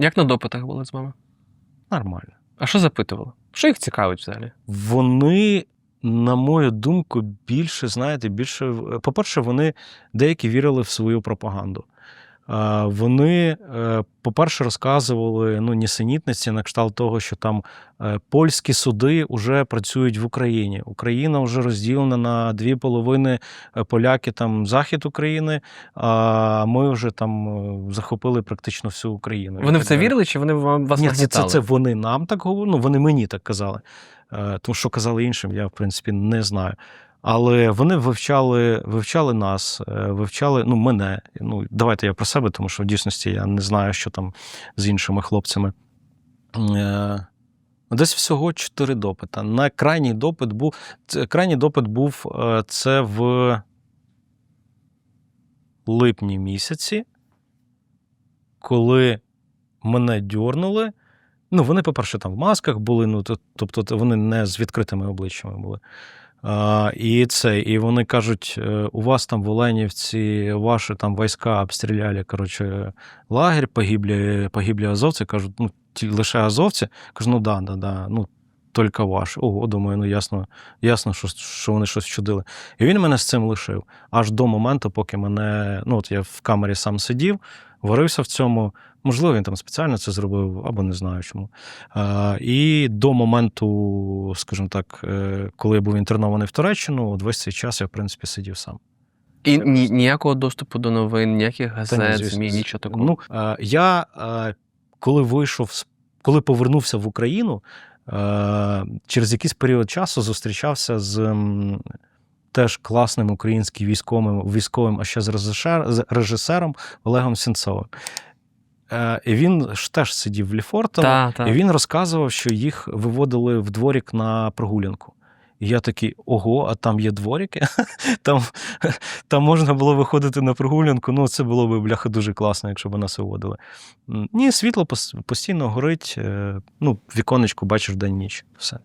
Як на допитах були з вами? Нормально. А що запитували? Що їх цікавить взагалі? Вони, на мою думку, більше, знаєте, більше. По-перше, вони деякі вірили в свою пропаганду. Вони, е, по-перше, розказували ну, нісенітниці на кшталт того, що там е, польські суди вже працюють в Україні. Україна вже розділена на дві половини е, поляки, там захід України, а ми вже там захопили практично всю Україну. Вони в це вірили, чи вони вам вас Ні, це, це, це вони нам так говорили, ну вони мені так казали. Тому що казали іншим, я в принципі не знаю. Але вони вивчали, вивчали нас, е, вивчали ну, мене. Ну, давайте я про себе, тому що в дійсності я не знаю, що там з іншими хлопцями. Е, Десь всього чотири допита. На крайній допит був. Крайній допит був е, це в липні місяці, коли мене дьорнули. Ну, вони, по-перше, там в масках були, ну, тобто вони не з відкритими обличчями були. І це, і вони кажуть: е, у вас там в Оленівці ваші там війська обстріляли, коротше, лагерь, погиблі, погиблі азовці. Кажуть, ну, лише азовці. Кажу, ну да, да, да, ну, тільки ваш. Ого, думаю, ну ясно, ясно, що, що вони щось чудили. І він мене з цим лишив. Аж до моменту, поки мене. Ну, от я в камері сам сидів, варився в цьому. Можливо, він там спеціально це зробив, або не знаю чому. І до моменту, скажімо так, е, коли я був інтернований в Туреччину, от весь цей час я, в принципі, сидів сам. І ні, ніякого доступу до новин, ніяких газет, ЗМІ, нічого такого. Ну, я коли вийшов, коли повернувся в Україну, через якийсь період часу зустрічався з теж класним українським військовим, військовим, а ще з режисером Олегом Сінцовим. Е, І він ж теж сидів в Ліфортово, та, та. і він розказував, що їх виводили в дворік на прогулянку. І я такий: ого, а там є дворіки? Там, там можна було виходити на прогулянку. Ну, це було б бляха дуже класно, якщо б нас виводили. Ні, світло постійно горить. е, Ну, віконечку бачиш день ніч. Все.